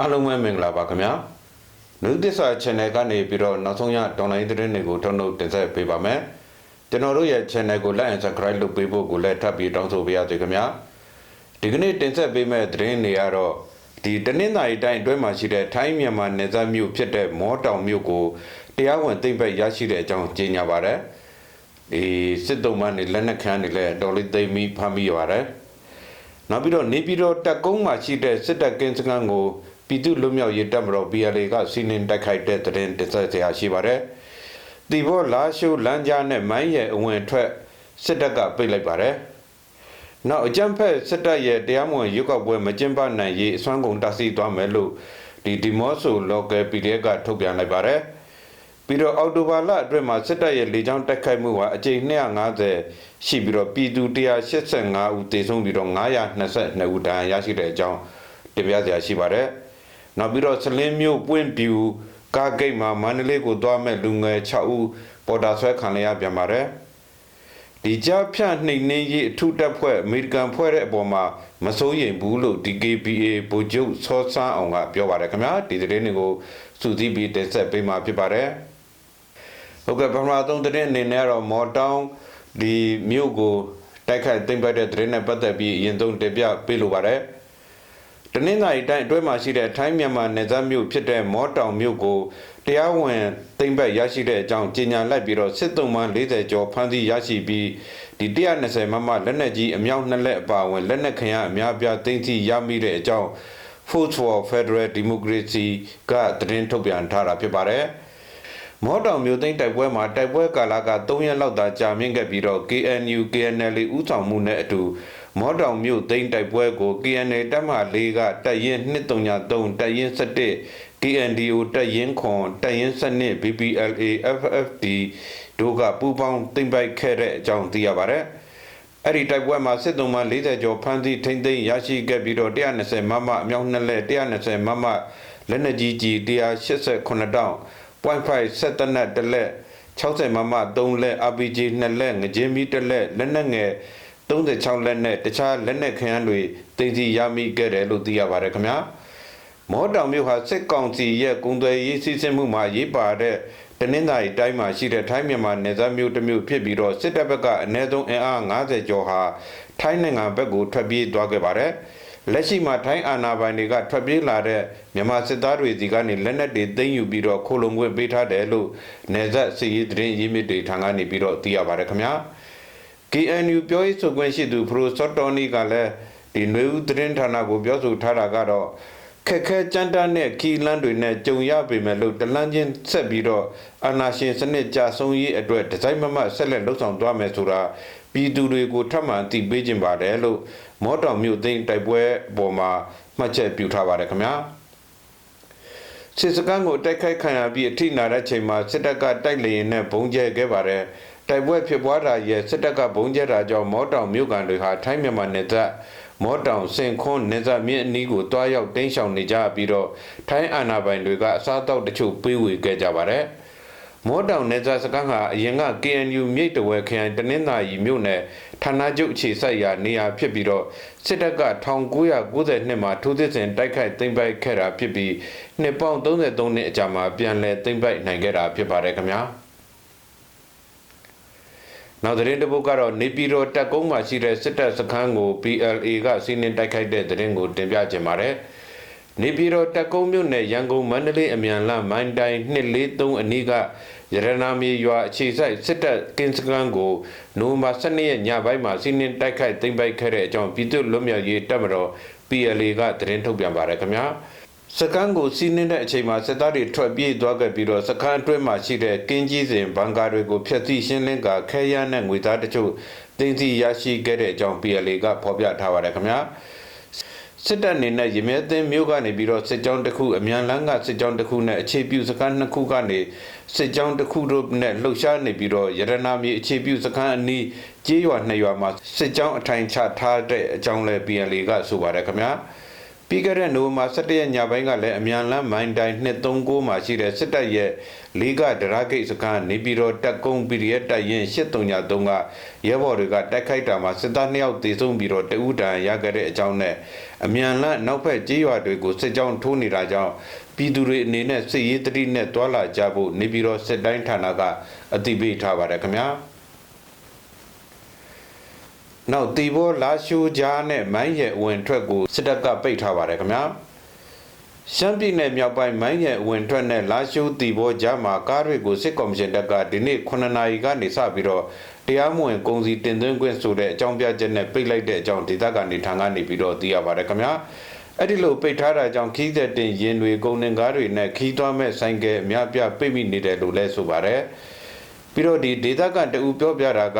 အားလုံးပဲမင်္ဂလာပါခင်ဗျာနုသစ္စာ channel ကနေပြီးတော့နောက်ဆုံးရဒေါ်လာသတင်းတွေကိုထုတ်လုပ်တင်ဆက်ပေးပါမယ်ကျွန်တော်တို့ရဲ့ channel ကို like and subscribe လုပ်ပေးဖို့ကိုလည်းထပ်ပြီးတောင်းဆိုပေးရစေခင်ဗျာဒီကနေ့တင်ဆက်ပေးမယ့်သတင်းတွေကတော့ဒီတနင်္သာရီတိုင်းအတွင်းမှာရှိတဲ့ထိုင်းမြန်မာနယ်စပ်မြို့ဖြစ်တဲ့မောတောင်မြို့ကိုတရားဝင်သိမ့်ပတ်ရရှိတဲ့အကြောင်းကြေညာပါတယ်ဒီစစ်တုံးမနေလက်နက်ခန်းတွေလည်းတော်လေးသိမ်းပြီးဖမ်းမိရပါတယ်နောက်ပြီးတော့နေပြည်တော်တပ်ကုန်းမှာရှိတဲ့စစ်တပ်ကင်းစခန်းကို ပြည်သူ့လူမျိုးရေးတပ်မတော် BLA ကစီးနင်းတိုက်ခိုက်တဲ့တဲ့တင်တင်ဆက်ရာရှိပါတယ်။တီဘောလာရှိုးလမ်းကြားနဲ့မိုင်းရဲ့အဝင်ထွက်စစ်တပ်ကပိတ်လိုက်ပါတယ်။နောက်အကြမ်းဖက်စစ်တပ်ရဲ့တရားမဝင်ရုပ်ောက်ပွဲမကျင်းပနိုင်ရေးအစွမ်းကုန်တဆီသွားမယ်လို့ဒီဒီမော့ဆို local PDF ကထုတ်ပြန်လိုက်ပါတယ်။ပြီးတော့အော်တိုဘာလအတွင်းမှာစစ်တပ်ရဲ့လေကြောင်းတိုက်ခိုက်မှုဟာအကြိမ်250ရှိပြီးတော့ပြည်သူ185ဦးသေဆုံးပြီးတော့922ဦးဒဏ်ရာရရှိတဲ့အကြောင်းတင်ပြစရာရှိပါတယ်။ နောက်ပြီးတော့စလင်းမြို့ပွင့်ပြူကားဂိတ်မှာမန္တလေးကိုသွားမဲ့လူငယ်6ဦးပေါ်တာဆွဲခံရပြန်ပါတယ်ဒီကြားဖြန့်နှိမ်နှင်းရေးအထုတက်ဖွဲ့အမေရိကန်ဖွဲ့တဲ့အပေါ်မှာမစိုးရိမ်ဘူးလို့ DKBA ဗိုလ်ချုပ်စောစန်းအောင်ကပြောပါတယ်ခင်ဗျာဒီသတင်းတွေကိုစူးစီးပြီးတင်ဆက်ပေးမှာဖြစ်ပါတယ်ဟုတ်ကဲ့ပထမဆုံးသတင်းအနေနဲ့တော့မော်တောင်းဒီမြို့ကိုတိုက်ခိုက်သိမ်းပိုက်တဲ့သတင်းနဲ့ပတ်သက်ပြီးအရင်ဆုံးတင်ပြပေးလိုပါတယ် တနင်္သာရီတိုင်းအတွင်းမှာရှိတဲ့ထိုင်းမြန်မာနယ်စပ်မြို့ဖြစ်တဲ့မောတောင်မြို့ကိုတရားဝင်သိမ်းပတ်ရရှိတဲ့အကြောင်းကြေညာလိုက်ပြီးတော့စစ်သုံးမှ40ကျော်ဖမ်းဆီးရရှိပြီးဒီ120မမလက်နက်ကြီးအမြောက်နှစ်လက်အပါအဝင်လက်နက်ခရအများပြားသိမ်းဆီးရမိတဲ့အကြောင်း Force for Federal Democracy ကသတင်းထုတ်ပြန်ထားတာဖြစ်ပါတယ်။ မော်တောင်မြို့သိမ်းတိုက်ပွဲမှာတိုက်ပွဲကာလက3ရက်လောက်သာကြာမြင့်ခဲ့ပြီးတော့ KNU KNL ဥဆောင်မှုနဲ့အတူမောတောင်မြို့သိမ်းတိုက်ပွဲကို KNL တပ်မ၄ကတပ်ရင်း233တပ်ရင်း17 KNDO တပ်ရင်းခွန်တပ်ရင်း7 BPLA FFD တို့ကပူးပေါင်းသိမ်းပိုက်ခဲ့တဲ့အကြောင်းသိရပါတယ်။အဲ့ဒီတိုက်ပွဲမှာစစ်သုံးမှ40ကျော်ဖမ်းဆီးထိန်းသိမ်းရရှိခဲ့ပြီးတော့120မမအမြောက်နှစ်လက်120မမလက်နက်ကြီးကြီး188တောင် 0.5ဆက်တနက်တစ်လက်60မမ3လက် RPG 2လက်ငကြင်းမီတစ်လက်လက်နက်ငယ်36လက်နဲ့တခြားလက်နက်ခဲယမ်းတွေတင်စီရမိခဲ့တယ်လို့သိရပါတယ်ခင်ဗျာမောတောင်မြို့ဟာစစ်ကောင်စီရဲ့ကုံသွယ်ရေးစီစဉ်မှုမှာရေးပါတဲ့တနင်္သာရီတိုင်းမှာရှိတဲ့ထိုင်းမြန်မာနယ်စပ်မြို့တစ်မြို့ဖြစ်ပြီးတော့စစ်တပ်ဘက်ကအနည်းဆုံးအင်အား90ကျော်ဟာထိုင်းနိုင်ငံဘက်ကိုထွက်ပြေးသွားခဲ့ပါတယ် လက်ရှိမှာထိုင်းအာဏာပိုင်တွေကထွက်ပြေးလာတဲ့မြန်မာစစ်သားတွေစီကနေလက်နက်တွေသိမ်းယူပြီးတော့ခိုလုံခွင့်ပေးထားတယ်လို့နယ်စပ်စစ်ရေးသတင်းရင်းမြစ်တွေထံကနေပြီးတော့သိရပါတယ်ခင်ဗျာ။ KNU ပြောရေးဆိုခွင့်ရှိသူဖရိုစောတော်နီကလည်းဒီຫນွေဦးသတင်းဌာနကိုပြောဆိုထားတာကတော့ ခက်ခဲကြမ်းတမ်းတဲ့ခီလန်းတွေနဲ့ကြုံရပေမဲ့လို့တလန်းချင်းဆက်ပြီးတော့အာနာရှင်စနစ်ကြဆုံးရေးအတွက်ဒီဇိုင်းမမဆက်လက်လှုပ်ဆောင်သွားမယ်ဆိုတာပြည်သူတွေကိုထပ်မံအသိပေးခြင်းပါတယ်လို့မော်တော်မြို့သိမ်းတိုက်ပွဲပေါ်မှာမှတ်ချက်ပြုထားပါတယ်ခင်ဗျာစစ်စကန်ကိုတိုက်ခိုက်ခံရပြီးအထိနာတဲ့ချိန်မှာစစ်တပ်ကတိုက်လေရင်နဲ့ဘုံကျဲခဲ့ပါတယ်တိုက်ပွဲဖြစ်ပွားတာရဲ့စစ်တပ်ကဘုံကျဲတာကြောင့်မောတောင်မြို့ကန်တွေဟာထိုင်းမြန်မာနယ်စပ် မောတောင်စင်ခွန်းနယ်စပ်မြင့်အနီးကိုတွားရောက်တင်းရှောင်နေကြပြီးတော့ထိုင်းအာဏာပိုင်တွေကအစားအသောက်တချို့ပေးဝေခဲ့ကြပါတယ်မောတောင်နယ်စပ်စခန်းဟာအရင်က KNU မြိတ်တဝဲခရိုင်တနင်္သာရီမြို့နယ်ဌာနချုပ်အခြေစိုက်ရာနေရာဖြစ်ပြီးတော့စစ်တပ်က1992မှာထိုးစစ်ဆင်တိုက်ခိုက်သိမ်းပိုက်ခဲ့တာဖြစ်ပြီးနှစ်ပေါင်း33နှစ်အကြာမှာပြန်လည်သိမ်းပိုက်နိုင်ခဲ့တာဖြစ်ပါတယ်ခင်ဗျာ။ နောက်သတင်းတစ်ပုဒ်ကတော့နေပြည်တော်တပ်ကုန်းမှာရှိတဲ့စစ်တပ်စခန်းကို PLA ကစီးနင်းတိုက်ခိုက်တဲ့သတင်းကိုတင်ပြချင်ပါတယ်။နေပြည်တော်တပ်ကုန်းမြို့နယ်ရန်ကုန်မန္တလေးအမြန်လမ်းမိုင်းတိုင်း243အနီးကရတနာမြေရွာအခြေစိုက်စစ်တပ်ကင်းစခန်းကိုနိုဝင်ဘာ12ရက်ညပိုင်းမှာစီးနင်းတိုက်ခိုက်သိမ်းပိုက်ခဲ့တဲ့အကြောင်းပြည်သူ့လွတ်မြောက်ရေးတပ်မတော် PLA ကသတင်းထုတ်ပြန်ပါတယ်ခင်ဗျာ။ စကန်းကိုစီးနှင်းတဲ့အချိန်မှာစစ်သားတွေထွက်ပြေးသွားခဲ့ပြီးတော့စကန်းအတွင်းမှာရှိတဲ့ကင်းကြီးစဉ်ဘန်ကာတွေကိုဖျက်ဆီးရှင်းလင်းကခဲရမ်းတဲ့ငွေသားတချို့တင်စီရရှိခဲ့တဲ့အကြောင်း PLA ကဖော်ပြထားပါတယ်ခင်ဗျာစစ်တပ်အနေနဲ့ရမဲသိန်းမြို့ကနေပြီးတော့စစ်ကြောင်းတစ်ခုအမြန်လန်းကစစ်ကြောင်းတစ်ခုနဲ့အခြေပြုစခန်းနှစ်ခုကနေစစ်ကြောင်းတစ်ခုတို့နဲ့လှုပ်ရှားနေပြီးတော့ရတနာမြေအခြေပြုစခန်းအနီးကျေးရွာနှစ်ရွာမှာစစ်ကြောင်းအထိုင်ချထားတဲ့အကြောင်းလဲ PLA ကဆိုပါတယ်ခင်ဗျာ ပြီးခဲ့တဲ့နိုဝင်ဘာ17ရက်ညပိုင်းကလည်းအမြန်လမ်းမိုင်းတိုင်း239မှာရှိတဲ့စစ်တပ်ရဲ့လေးကဒရာဂိတ်စခန်းနေပြည်တော်တက်ကုန်း PDF တပ်ရင်833ကရဲဘော်တွေကတိုက်ခိုက်တာမှာစစ်သား2ယောက်သေဆုံးပြီးတော့တဦးတန်ရခဲ့တဲ့အကြောင်းနဲ့အမြန်လမ်းနောက်ဘက်ကြေးရွာတွေကိုစစ်ကြောင်းထိုးနေတာကြောင့်ပြည်သူတွေအနေနဲ့စစ်ရေးတတိနဲ့တွာလာကြဖို့နေပြည်တော်စစ်တိုင်းဌာနကအသိပေးထားပါတယ်ခင်ဗျာ နောက်တီဘောလာရှိုးကြားနဲ့မိုင်းရဲ့အဝင်ထွက်ကိုစစ်တပ်ကပိတ်ထားပါတယ်ခင်ဗျာရှမ်းပြည်နယ်မြောက်ပိုင်းမိုင်းရဲ့အဝင်ထွက်နဲ့လာရှိုးတီဘောကြားမှာကားတွေကိုစစ်ကော်မရှင်တပ်ကဒီနေ့9နာရီကနေစပြီးတော့တရားမဝင်ကုန်စည်တင်သွင်းခွင့်ဆိုတဲ့အကြောင်းပြချက်နဲ့ပိတ်လိုက်တဲ့အကြောင်းဒေသကနေထံကနေပြီးတော့သိရပါတယ်ခင်ဗျာအဲ့ဒီလိုပိတ်ထားတာကြောင့်ခီးသက်တင်ရင်တွေကုန်တင်ကားတွေနဲ့ခီးသွားမဲ့ဆိုင်ကယ်အများပြပိတ်မိနေတယ်လို့လည်းဆိုပါတယ်ပြီးတော့ဒီဒေသကတူပြောပြတာက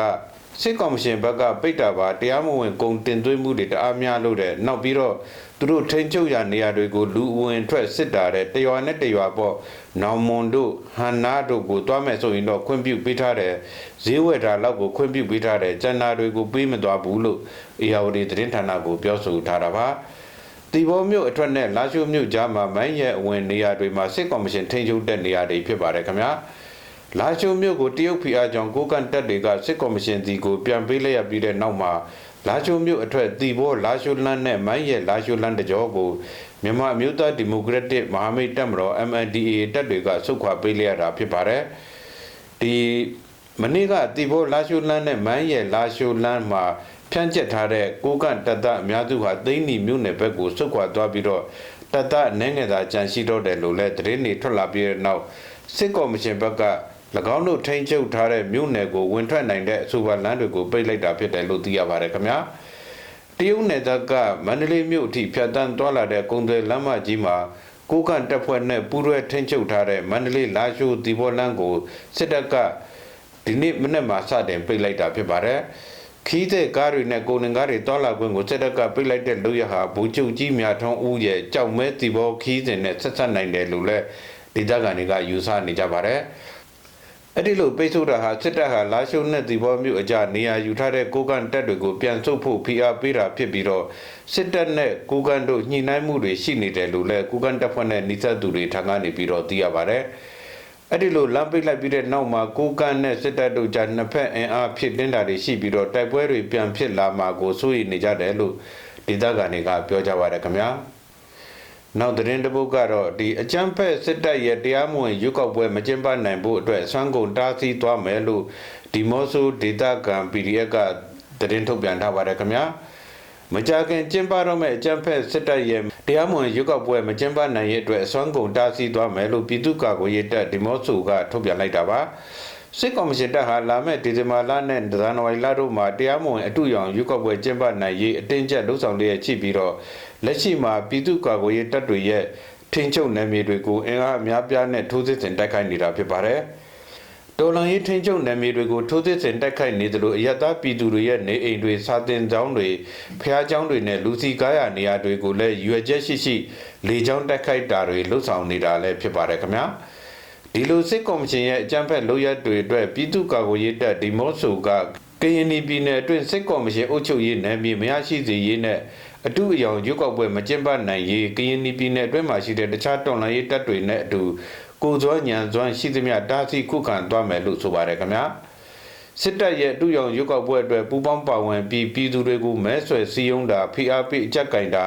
စစ်ကော်မရှင်ဘက်ကပိတ်တာပါတရားမဝင်ကုန်တင်သွင်းမှုတွေတအားများလို့တဲ့နောက်ပြီးတော့သူတို့ထိန်းချုပ်ရနေရာတွေကိုလူဝင်ထွက်စစ်တာတဲ့တရွာနဲ့တရွာပေါ့နောင်မွန်တို့ဟန်နာတို့ကိုတွားမဲ့ဆိုရင်တော့ခွင့်ပြုပေးထားတယ်ဈေးဝယ်တာလောက်ကိုခွင့်ပြုပေးထားတယ်ကျန်တာတွေကိုပေးမသွားဘူးလို့အေယာဝတီသတင်းဌာနကိုပြောဆိုထားတာပါတီဘောမြို့အထွတ်နဲ့လာရှိုးမြို့ကြားမှာမိုင်းရဲ့အဝင်နေရာတွေမှာစစ်ကော်မရှင်ထိန်းချုပ်တဲ့နေရာတွေဖြစ်ပါတယ်ခင်ဗျာ လာရှိုးမြို့ကိုတရုတ်ဖီအားကြောင့်ကိုကန်တက်တွေကစစ်ကော်မရှင်စီကိုပြန်ပေးလိုက်ရပြီးတဲ့နောက်မှာလာရှိုးမြို့အထွတ်တီဘောလာရှိုးလန်းနဲ့မိုင်းရဲ့လာရှိုးလန်းတကြောကိုမြန်မာအမျိုးသားဒီမိုကရက်တစ်မဟာမိတ်တပ်မတော် MNDAA တပ်တွေကဆုတ်ခွာပေးလိုက်ရတာဖြစ်ပါတယ်ဒီမနေ့ကတီဘောလာရှိုးလန်းနဲ့မိုင်းရဲ့လာရှိုးလန်းမှာဖြန့်ကျက်ထားတဲ့ကိုကန့်တတအများစုဟာသိန်းနီမြို့နယ်ဘက်ကိုဆုတ်ခွာသွားပြီးတော့တတအနေငယ်သာကြန့်ရှိတော့တယ်လို့လည်းသတင်းတွေထွက်လာပြီးတဲ့နောက်စစ်ကော်မရှင်ဘက်က၎ င်းတို့ထိန်းချုပ်ထားတဲ့မြို့နယ်ကိုဝင်ထွက်နိုင်တဲ့အဆိုပါလမ်းတွေကိုပိတ်လိုက်တာဖြစ်တယ်လို့သိရပါတယ်ခင်ဗျာတရုတ်နယ်သက်ကမန္တလေးမြို့အထိဖြတ်တန်းသွားလာတဲ့ကုန်သွယ်လမ်းမကြီးမှာကိုကန့်တပ်ဖွဲ့နဲ့ပူးရဲထိန်းချုပ်ထားတဲ့မန္တလေးလာရှိုးဒီဘောလန်းကိုစစ်တပ်ကဒီနေ့မနေ့မှာစတင်ပိတ်လိုက်တာဖြစ်ပါတယ်ခီးတဲ့ကားတွေနဲ့ကုန်တင်ကားတွေတောလာခွင့်ကိုစစ်တပ်ကပိတ်လိုက်တဲ့လူရဟာဘူချုပ်ကြီးမြထွန်းဦးရဲ့ကြောက်မဲတီဘောခီးစဉ်နဲ့ဆက်ဆက်နိုင်တယ်လို့လည်းဒေသခံတွေကယူဆနေကြပါတယ် အဲ့ဒီလိုပိတ်ဆို့တာဟာစစ်တပ်ဟာလာရှုံနဲ့ဒီဘောမျိုးအကြနေရာယူထားတဲ့ကိုကန်တက်တွေကိုပြန်ဆုတ်ဖို့ဖိအားပေးတာဖြစ်ပြီးတော့စစ်တပ်နဲ့ကိုကန်တို့ညှိနှိုင်းမှုတွေရှိနေတယ်လို့လည်းကိုကန်တပ်ဖွဲ့နဲ့နှိစက်သူတွေထံကနေပြီးတော့သိရပါတယ်အဲ့ဒီလိုလမ်းပိတ်လိုက်ပြီးတဲ့နောက်မှာကိုကန်နဲ့စစ်တပ်တို့ကြားနှစ်ဖက်အင်အားဖြစ်တင်းတာတွေရှိပြီးတော့တိုက်ပွဲတွေပြန်ဖြစ်လာမှာကိုစိုးရိမ်နေကြတယ်လို့ဒေသခံတွေကပြောကြပါတယ်ခင်ဗျာ နောက်သတင်းတစ်ပုဒ်ကတော့ဒီအကြမ်းဖက်စစ်တပ်ရဲ့တရားမဝင်ရွက်ောက်ပွဲမကျင်းပနိုင်ဖို့အတွက်ဆွမ်းကုန်တားဆီးသွားမယ်လို့ဒီမော့ဆိုဒေတာကန် PDF ကသတင်းထုတ်ပြန်ထားပါတယ်ခင်ဗျာမကြခင်ကျင်းပတော့မဲ့အကြမ်းဖက်စစ်တပ်ရဲ့တရားမဝင်ရွက်ောက်ပွဲမကျင်းပနိုင်ရဲ့အတွက်ဆွမ်းကုန်တားဆီးသွားမယ်လို့ပြည်သူ့ကာကွယ်ရေးတပ်ဒီမော့ဆိုကထုတ်ပြန်လိုက်တာပါစစ်ကော်မရှင်တပ်ဟာလာမဲ့ဒီဇင်ဘာလနဲ့ဇန်နဝါရီလတို့မှာတရားမဝင်အတူရောင်ရွက်ောက်ပွဲကျင်းပနိုင်ရေးအတင်းကျပ်လှုံ့ဆော်လျက်ရှိပြီးတော့ လက်ရှိမှာပြည်သူ့ကာကွယ်ရေးတပ်တွေရဲ့ထင်းချုပ်နယ်မြေတွေကိုအင်အားအများပြားနဲ့ထိုးစစ်ဆင်တိုက်ခိုက်နေတာဖြစ်ပါတယ်။တော်လန်ရေးထင်းချုပ်နယ်မြေတွေကိုထိုးစစ်ဆင်တိုက်ခိုက်နေသလိုအရသာပြည်သူတွေရဲ့နေအိမ်တွေစာတင်ကျောင်းတွေဖျားကျောင်းတွေနဲ့လူစီကားရနေရာတွေကိုလည်းရွယ်ချက်ရှိရှိလေကြောင်းတိုက်ခိုက်တာတွေလှုပ်ဆောင်နေတာလည်းဖြစ်ပါတယ်ခင်ဗျာ။ဒီလိုစစ်ကော်မရှင်ရဲ့အကြမ်းဖက်လုပ်ရက်တွေအတွက်ပြည်သူ့ကာကွယ်ရေးတပ်ဒီမော့ဆိုကကရင်ပြည်နယ်အတွင်းစစ်ကော်မရှင်အုပ်ချုပ်ရေးနယ်မြေမရရှိစေရေးနဲ့ အတူအယောင်ရွက်ောက်ပွဲမကျင်းပနိုင်ရေးကရင်ပြည်နယ်အတွင်းမှာရှိတဲ့တခြားတော်လှန်ရေးတပ်တွေနဲ့အတူကိုစွမ်းညံစွမ်းရှိသမျှတားဆီးခုခံသွားမယ်လို့ဆိုပါတယ်ခင်ဗျာစစ်တပ်ရဲ့အတူရောင်ရွက်ောက်ပွဲအတွက်ပူးပေါင်းပါဝင်ပြီးပြည်သူတွေကိုမဲဆွယ်စည်းရုံးတာဖိအားပေးအကြက်ကင်တာ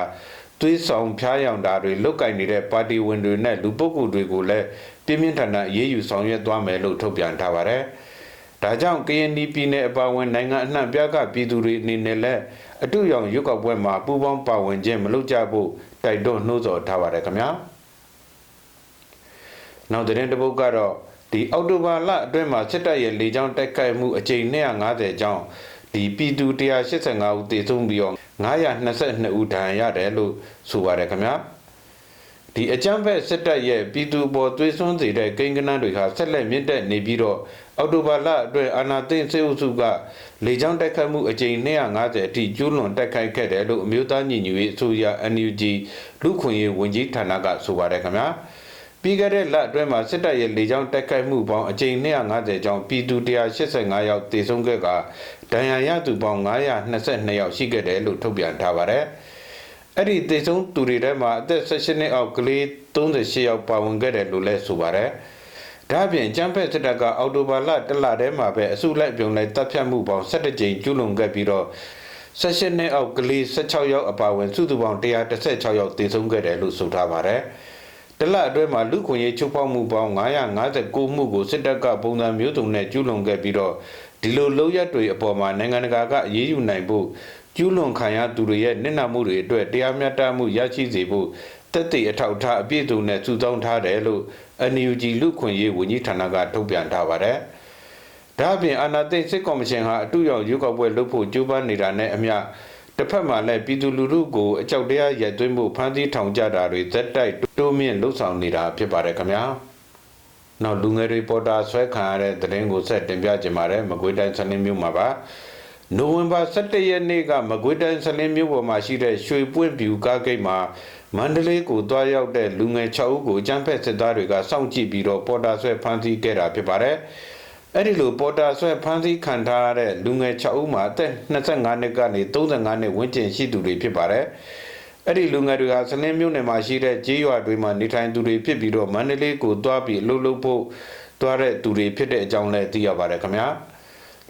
သွေးဆောင်ဖျားယောင်တာတွေလုတ်ကင်နေတဲ့ပါတီဝင်တွေနဲ့လူပုဂ္ဂိုလ်တွေကိုလည်းပြင်းပြင်းထန်ထန်အေးအေးယူဆောင်ရွက်သွားမယ်လို့ထုတ်ပြန်ထားပါတယ်။ဒါကြောင့်ကရင်ပြည်နယ်အပါအဝင်နိုင်ငံအနှံ့ပြားကပြည်သူတွေအနေနဲ့လည်း အတူရောင်ရွက်ောက်ပွဲမှာပူးပေါင်းပါဝင်ခြင်းမလုပ်ကြဖို့တိုက်တွန်းနှိုးဆော်ထားပါတယ်ခင်ဗျာနောက်တဲ့တစ်ပုဒ်ကတော့ဒီအောက်တိုဘာလအတွင်းမှာစစ်တပ်ရဲ့လေကြောင်းတိုက်ခိုက်မှုအကြိမ်250ကျောင်းဒီပြည်သူ185ဦးသေဆုံးပြီးတော့922ဦးဒဏ်ရာရတယ်လို့ဆိုပါတယ်ခင်ဗျာ ဒီအကြမ်းဖက်စစ်တပ်ရဲ့ပြည်သူပေါ်သွေးစွန်းစေတဲ့ကိန်းဂဏန်းတွေဟာဆက်လက်မြင့်တက်နေပြီးတော့အော်တိုဘာလအတွင်းအာနာသိန်းစေအုပ်စုကလေကြောင်းတိုက်ခတ်မှုအကြိမ်250အထိကျူးလွန်တိုက်ခိုက်ခဲ့တယ်လို့အမျိုးသားညီညွတ်ရေးအစိုးရ NUG လူခွင့်ရေးဝန်ကြီးဌာနကဆိုပါတယ်ခင်ဗျာပြီးခဲ့တဲ့လအတွင်းမှာစစ်တပ်ရဲ့လေကြောင်းတိုက်ခိုက်မှုပေါင်းအကြိမ်250ကျောင်းပြည်သူ185ယောက်သေဆုံးခဲ့ကဒဏ်ရာရသူပေါင်း922ယောက်ရှိခဲ့တယ်လို့ထုတ်ပြန်ထားပါတယ်။ အဲ့ဒီတေဆုံးသူတွေထဲမှာအသက်16နှစ်အောက်ကလေး38ယောက်ပါဝင်ခဲ့တယ်လို့လည်းဆိုပါတယ်ဒါ့အပြင်ကျန်းဖက်စစ်တပ်ကအော်တိုဘာလတလထဲမှာပဲအစုလိုက်ပြုံလိုက်တပ်ဖြတ်မှုပေါင်း17ကြိမ်ကျူးလွန်ခဲ့ပြီးတော့16နှစ်အောက်ကလေး16ယောက်အပါအဝင်စုစုပေါင်း116ယောက်တေဆုံးခဲ့တယ်လို့ဆိုထားပါတယ်တလအတွင်းမှာလူခွင့်ရေးချုပ်ဖောက်မှုပေါင်း959မှုကိုစစ်တပ်ကပုံစံမျိုးစုံနဲ့ကျူးလွန်ခဲ့ပြီးတော့ဒီလိုလောက်ရက်တွေအပေါ်မှာနိုင်ငံတကာကအရေးယူနိုင်ဖို့ ကျူးလွန်ခံရသူတွေရဲ့နစ်နာမှုတွေအတွက်တရားမျှတမှုရရှိစေဖို့တက်တည်အထောက်အထားအပြည့်စုံနဲ့စုဆောင်းထားတယ်လို့ NUG လူခွင့်ရေးဝန်ကြီးဌာနကထုတ်ပြန်ထားပါတယ်။ဒါ့အပြင်အာဏာသိမ်းစစ်ကော်မရှင်ဟာအတူရောက်ရွေးကောက်ပွဲလုပ်ဖို့ကြိုးပမ်းနေတာနဲ့အမျှတစ်ဖက်မှာလည်းပြည်သူလူထုကိုအကြောက်တရားရိုက်သွင်းမှုဖမ်းဆီးထောင်ကြတာတွေဇက်တိုက်တိုးမြင့်လှုပ်ဆောင်နေတာဖြစ်ပါတယ်ခင်ဗျာ။နောက်လူငယ်တွေပေါ်တာဆွဲခံရတဲ့သတင်းကိုဆက်တင်ပြကြပါမယ်မကွေးတိုင်းစလင်းမြို့မှာပါ။ နိုဝင်ဘာ17ရက်နေ့ကမကွေးတိုင်းစလင်းမြို့ပေါ်မှာရှိတဲ့ရွှေပွင့်ပြူကားဂိတ်မှာမန္တလေးကိုတွားရောက်တဲ့လူငယ်6ဦးကိုအကြမ်းဖက်စစ်သားတွေကစောင့်ကြည့်ပြီးတော့ပေါ်တာဆွဲဖမ်းဆီးခဲ့တာဖြစ်ပါတယ်။အဲ့ဒီလိုပေါ်တာဆွဲဖမ်းဆီးခံထားရတဲ့လူငယ်6ဦးမှာအသက်25နှစ်ကနေ35နှစ်ဝန်းကျင်ရှိသူတွေဖြစ်ပါတယ်။အဲ့ဒီလူငယ်တွေဟာစလင်းမြို့နယ်မှာရှိတဲ့ကြေးရွာတွေမှာနေထိုင်သူတွေဖြစ်ပြီးတော့မန္တလေးကိုတွားပြီးအလုပ်လုပ်ဖို့တွားတဲ့သူတွေဖြစ်တဲ့အကြောင်းလည်းသိရပါတယ်ခင်ဗျာ။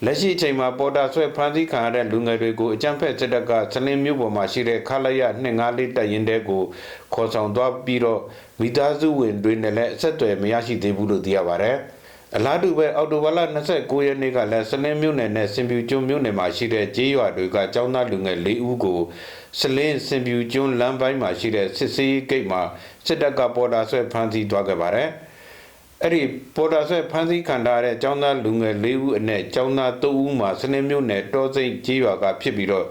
လက်ရှိအချိန်မှာပေါ်တာဆွဲဖမ်းဆီးခံရတဲ့လူငယ်တွေကိုအကြမ်းဖက်စစ်တပ်ကစလင်းမြို့ပေါ်မှာရှိတဲ့ခလာရ254တပ်ရင်းတဲကိုခေါ်ဆောင်သွားပြီးတော့မိသားစုဝင်တွေနဲ့လည်းအဆက်အသွယ်မရရှိသေးဘူးလို့သိရပါတယ်။အလားတူပဲအော်တိုဘာလ29ရက်နေ့ကလည်းစလင်းမြို့နယ်နဲ့စင်ပြူကျွန်းမြို့နယ်မှာရှိတဲ့ကြေးရွာတွေကចောင်းသားလူငယ်၄ဦးကိုစလင်းစင်ပြူကျွန်းလမ်းပိုင်းမှာရှိတဲ့စစ်စေးဂိတ်မှာစစ်တပ်ကပေါ်တာဆွဲဖမ်းဆီးသွားခဲ့ပါတယ်။ အဲ့ဒီပေါ်တာဆွဲဖမ်းဆီးခံထားတဲ့ចောင်းသားလူငယ်၄ဦးအနက်ចောင်းသား၃ဦးမှာစနေမြို့နယ်တောစိတ်ကြီးရွာကဖြစ်ပြီးတော့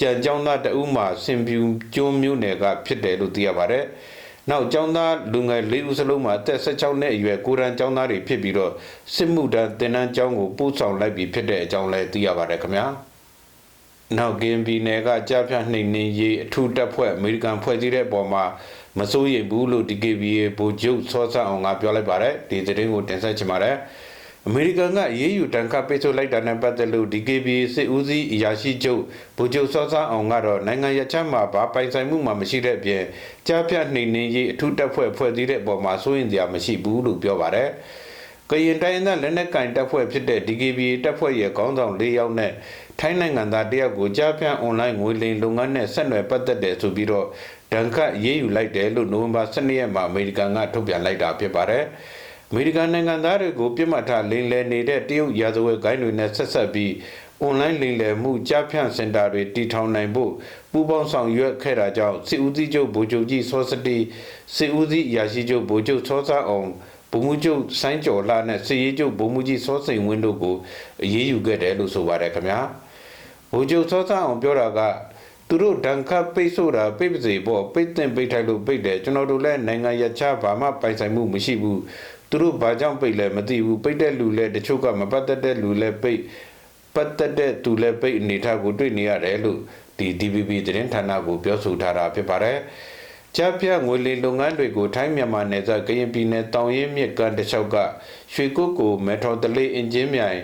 ကြံចောင်းသားတဦးမှာစင်ပြူကျွန်းမြို့နယ်ကဖြစ်တယ်လို့သိရပါတယ်။နောက်ចောင်းသားလူငယ်၄ဦးစလုံးမှာအသက်16နှစ်အရွယ်ကိုရန်ចောင်းသားတွေဖြစ်ပြီးတော့စစ်မှုထမ်းတင်နန်းကျောင်းကိုပို့ဆောင်လိုက်ပြီးဖြစ်တဲ့အကြောင်းလည်းသိရပါတယ်ခင်ဗျာ။နောက်ကင်ပြည်နယ်ကကြားဖြတ်နှိမ်နှင်းရေးအထူးတပ်ဖွဲ့အမေရိကန်ဖွဲ့စည်းတဲ့အပေါ်မှာ မစိုးရိမ်ဘူးလို့ DKBA ဗိုလ်ချုပ်စောစအောင်ကပြောလိုက်ပါတယ်ဒီသတင်းကိုတင်ဆက်ချင်ပါတယ်အမေရိကန်ကရေးယူတန်ခတ်ပိတ်ဆို့လိုက်တာနဲ့ပတ်သက်လို့ DKBA စစ်ဦးစီးအရာရှိချုပ်ဗိုလ်ချုပ်စောစအောင်ကတော့နိုင်ငံရချမ်းမှာဘာပိုင်ဆိုင်မှုမှမရှိတဲ့အပြင်ကြားဖြတ်နှိမ်နှင်းရေးအထူးတပ်ဖွဲ့ဖွဲ့စည်းတဲ့အပေါ်မှာစိုးရင်စရာမရှိဘူးလို့ပြောပါတယ်ကရင်တိုင်းသားလက်နက်ကင်တပ်ဖွဲ့ဖြစ်တဲ့ DKBA တပ်ဖွဲ့ရဲ့ခေါင်းဆောင်၄ယောက်နဲ့ထိုင်းနိုင်ငံသားတယောက်ကိုကြားဖြတ်အွန်လိုင်းငွေလိမ်လုပ်ငန်းနဲ့ဆက်နွယ်ပတ်သက်တယ်ဆိုပြီးတော့ ဒဏ်ခတ်ရေးယူလိုက်တယ်လို့နိုဝင်ဘာ12ရက်မှာအမေရိကန်ကထုတ်ပြန်လိုက်တာဖြစ်ပါတယ်။အမေရိကန်နိုင်ငံသားတွေကိုပြစ်မှတ်ထားလိမ်လည်နေတဲ့တရုတ်ရာဇဝတ်ဂိုင်းတွေနဲ့ဆက်ဆက်ပြီးအွန်လိုင်းလိမ်လည်မှုကြားဖြန့်စင်တာတွေတည်ထောင်နိုင်ဖို့ပူးပေါင်းဆောင်ရွက်ခဲ့တာကြောင့်စစ်ဦးစီးချုပ်ဗိုလ်ချုပ်ကြီးစောစတီစစ်ဦးစီးအရာရှိချုပ်ဗိုလ်ချုပ်စောစားအောင်ဗိုလ်မှူးချုပ်ဆိုင်းကျော်လာနဲ့စစ်ရေးချုပ်ဗိုလ်မှူးကြီးစောစိန်ဝင်းတို့ကိုအရေးယူခဲ့တယ်လို့ဆိုပါတယ်ခင်ဗျာဗိုလ်ချုပ်စောစားအောင်ပြောတာက သူတို့ဒဏ်ခတ်ပိတ်ဆို့တာပိတ်ပါစေပေါ့ပိတ်တင်ပိတ်ထိုက်လို့ပိတ်တယ်ကျွန်တော်တို့လည်းနိုင်ငံရခြားဘာမှပိုင်ဆိုင်မှုမရှိဘူးသူတို့ဘာကြောင့်ပိတ်လဲမသိဘူးပိတ်တဲ့လူလည်းတချို့ကမပတ်သက်တဲ့လူလည်းပိတ်ပတ်သက်တဲ့သူလည်းပိတ်အနေထားကိုတွေ့နေရတယ်လို့ဒီ DBB သတင်းဌာနကိုပြောဆိုထားတာဖြစ်ပါတယ်ကြားပြငွေလီလုပ်ငန်းတွေကိုထိုင်းမြန်မာနယ်စပ်ကရင်ပြည်နယ်တောင်ရင်မြစ်ကန်တလျှောက်ကရွှေကုတ်ကိုမက်ထရိုတလေးအင်ဂျင်မြိုင်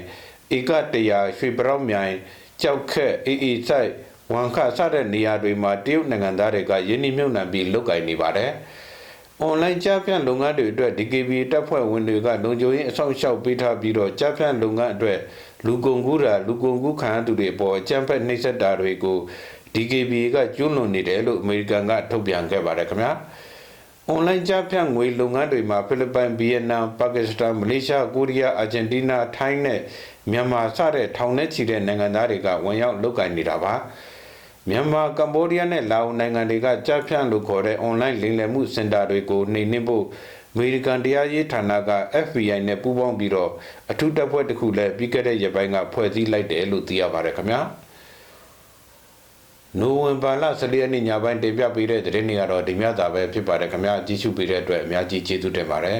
ဧကတရာရွှေပြောင်းမြိုင်ကြောက်ခက်အေးအေးဆိုင် ဝန်ခစတဲ့နေရာတွေမှာတရုတ်နိုင်ငံသားတွေကယင်းနှိမ့်နှံပြီးလုပ်ကင်နေပါတယ်။အွန်လိုင်းကြားဖြန့်လုပ်ငန်းတွေအတွက် DKB တပ်ဖွဲ့ဝင်တွေကလုံခြုံရေးအဆောက်အအုံပေးထားပြီးတော့ကြားဖြန့်လုပ်ငန်းအတွက်လူကုန်ကူးတာလူကုန်ကူးခံရသူတွေပေါ်အကြမ်းဖက်နှိပ်စက်တာတွေကို DKB ကကျွလွန်နေတယ်လို့အမေရိကန်ကထုတ်ပြန်ခဲ့ပါတယ်ခင်ဗျာ။ online ကြားဖြန့်ငွေလုပ်ငန်းတွေမှာဖိလစ်ပိုင်၊ဗီယက်နမ်၊ပါကစ္စတန်၊မလေးရှား၊ကိုရီးယား၊အာဂျင်တီးနား၊ထိုင်းနဲ့ မြန်မာစတဲ့ထောင်နဲ့ချီတဲ့နိုင်ငံသားတွေကဝင်ရောက်လုပ်ကိုင်နေတာပါ။မြန်မာကမ္ဘောဒီးယားနဲ့လာအိုနိုင်ငံတွေကကြားဖြန့်လို့ခေါ်တဲ့ online လိမ်လည်မှုစင်တာတွေကိုနှိမ်နင်းဖို့အမေရိကန်တရားရေးဌာနက FBI နဲ့ပူးပေါင်းပြီးတော့အထူးတပ်ဖွဲ့တစ်ခုလည်းပြီးခဲ့တဲ့ရက်ပိုင်းကဖွဲ့စည်းလိုက်တယ်လို့သိရပါတယ်ခင်ဗျာနိုဝင်ဘာလ14ရက်နေ့ညပိုင်းတင်ပြပေးတဲ့သတင်းတွေကတော့ဒီမြတ်တာပဲဖြစ်ပါတယ်ခင်ဗျာကြည့်ရှုပေးတဲ့အတွက်အများကြီးကျေးဇူးတင်ပါတယ်